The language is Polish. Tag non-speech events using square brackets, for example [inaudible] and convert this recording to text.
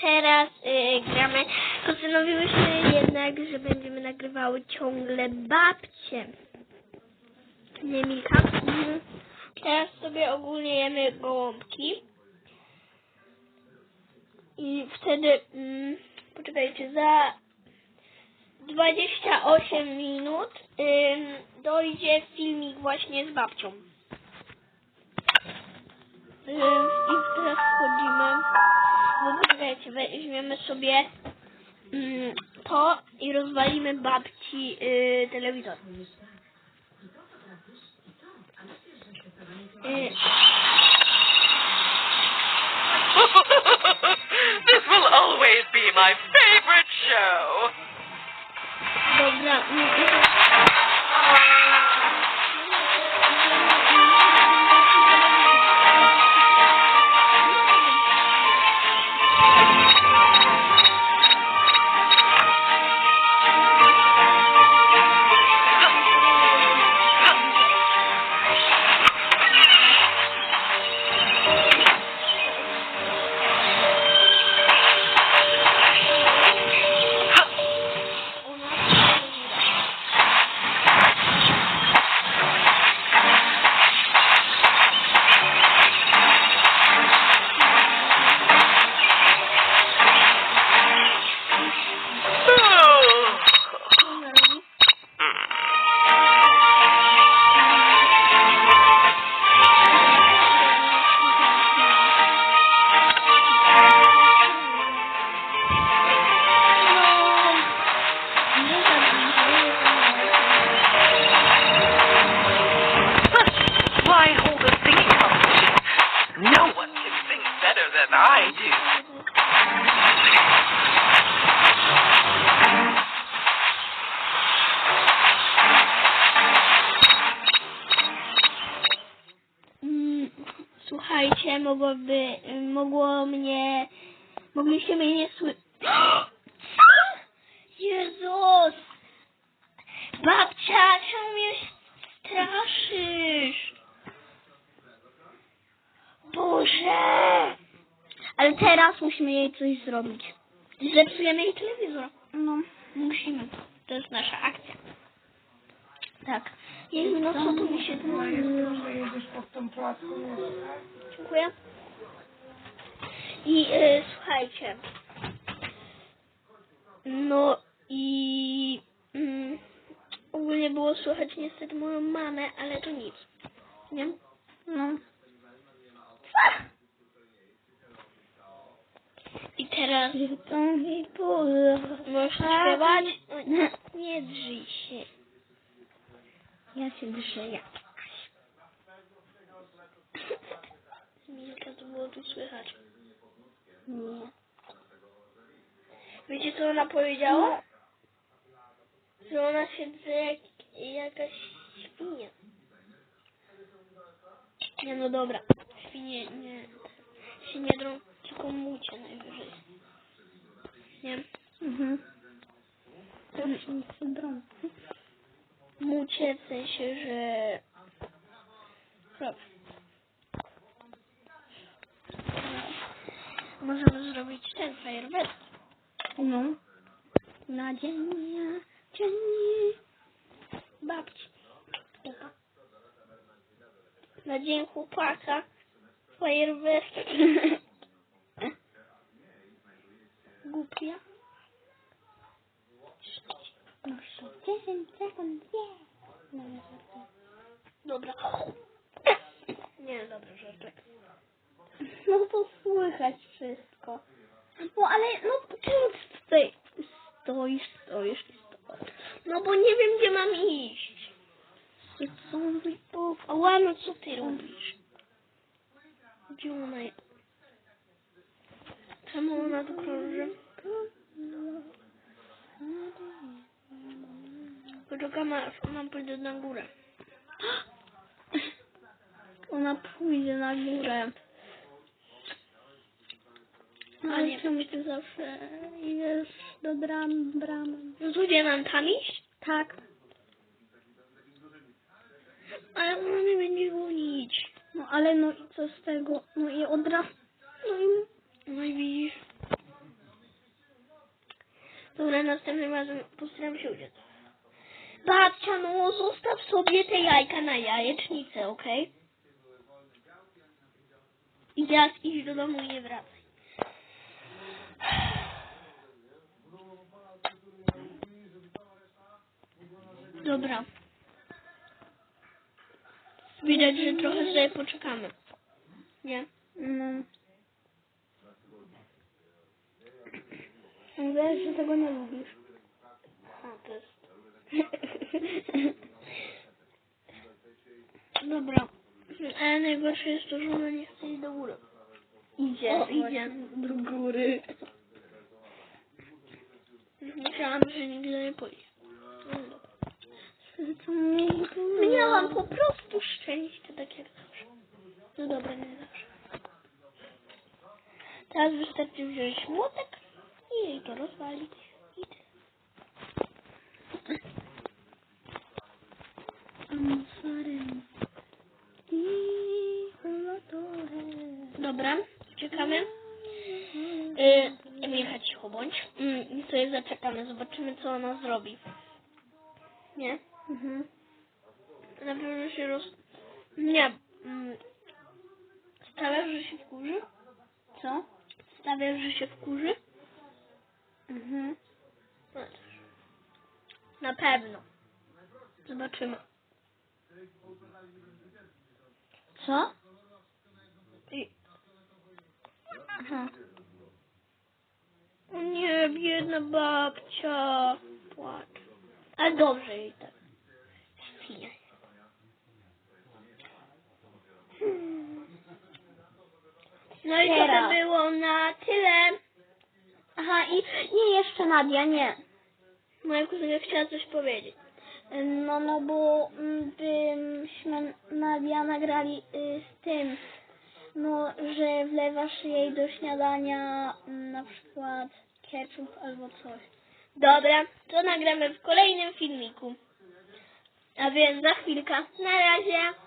Teraz y, gramy. Postanowiłyśmy jednak, że będziemy nagrywały ciągle babcie. Nie Milka. Teraz sobie ogólnie jemy gołąbki. I wtedy, mm, poczekajcie, za 28 minut ym, dojdzie filmik właśnie z babcią. Bo poczekajcie, weźmiemy sobie ym, to i rozwalimy babci y, telewizor. Y, [laughs] this will always be my favorite show. dobra. mm, do. Mm, Słuchajcie, mogłoby, mogło mnie, mogliście mnie nie słyszeć. Jezus! Babcia, czemu mnie straszysz? Boże! Ale teraz musimy jej coś zrobić. Zepsujemy jej telewizor. No, musimy. To jest nasza akcja. Tak. Jezu, no co tu mi się tu jedziesz pod tą płaską jeszcze? Dziękuję. I e, słuchajcie. No i mm, ogólnie było słychać niestety moją mamę, ale to nic. Nie? No. I teraz możesz śpiewać? Nie, nie drzyj się. Ja się drżę jak [laughs] Milka, to było tu słychać. Nie. Wiecie co ona powiedziała? Że ona się drze jak jakaś świnia. Nie no dobra. Świnie nie. Się nie drą, tylko mucie najwyżej. Nie? Mhm. To się drą. Sensie, że... Możemy zrobić ten fajerwerk. No. Na dzień, dzień babci. Na dzień chłopaka. Fajerwerk. Głupia. Proszę, 10 sekund, nie. Dobra. Nie, dobra, żartek. No to słychać wszystko. No ale, no czemu ty tutaj stoisz, stoisz i stoisz? No bo nie wiem, gdzie mam iść. Co on Ała, no co ty robisz? Gdzie ona jest? Czemu ona tu krąży? Poczekam, aż ona pójdzie na górę. [gasps] Ona pójdzie na górę. No ale czemu to zawsze jest do dram, bramy? Zuzie no mam tam iść? Tak. Ale ona mnie będzie gonić. No ale no i co z tego? No i od razu... No i... No i widzisz. Dobra, następnym razem postaram się uciec. Babcia, no zostaw sobie te jajka na jajecznicę, okej? I teraz idź do domu i nie wracaj. Dobra. Widać, że trochę sobie poczekamy. Nie? No. Wiesz, że tego nie lubisz. A, to jest... Dobra. Ale najgorsze jest to, że ona nie chce iść do góry. Idzie, O, idzie do góry. Myślałam, że nigdy nie pójdzie. No dobra. Miałam po prostu szczęście, tak jak zawsze. No dobra, nie zawsze. Teraz wystarczy wziąć młotek i jej to rozwalić. I tyle. Dobra, czekamy. Y, Emilka, cicho bądź. Mm, I sobie zaczekamy, zobaczymy co ona zrobi. Nie? Mhm. Na pewno się roz... Nie. Mm. Stawiasz, że się wkurzy? Co? Stawiasz, że się wkurzy? Mhm. No. Na pewno. Zobaczymy. Co? I... Aha. Biedna babcia. Płacz. Ale dobrze jej tak. Świnia. No i to by było na tyle. Aha, i nie jeszcze Nadia, nie. Moja kuzynka chciała coś powiedzieć. No, no bo mm, byśmy Nadia nagrali y, z tym, no, że wlewasz jej do śniadania mm, na przykład ketchup albo coś. Dobra, to nagramy w kolejnym filmiku. A więc za chwilkę. Na razie.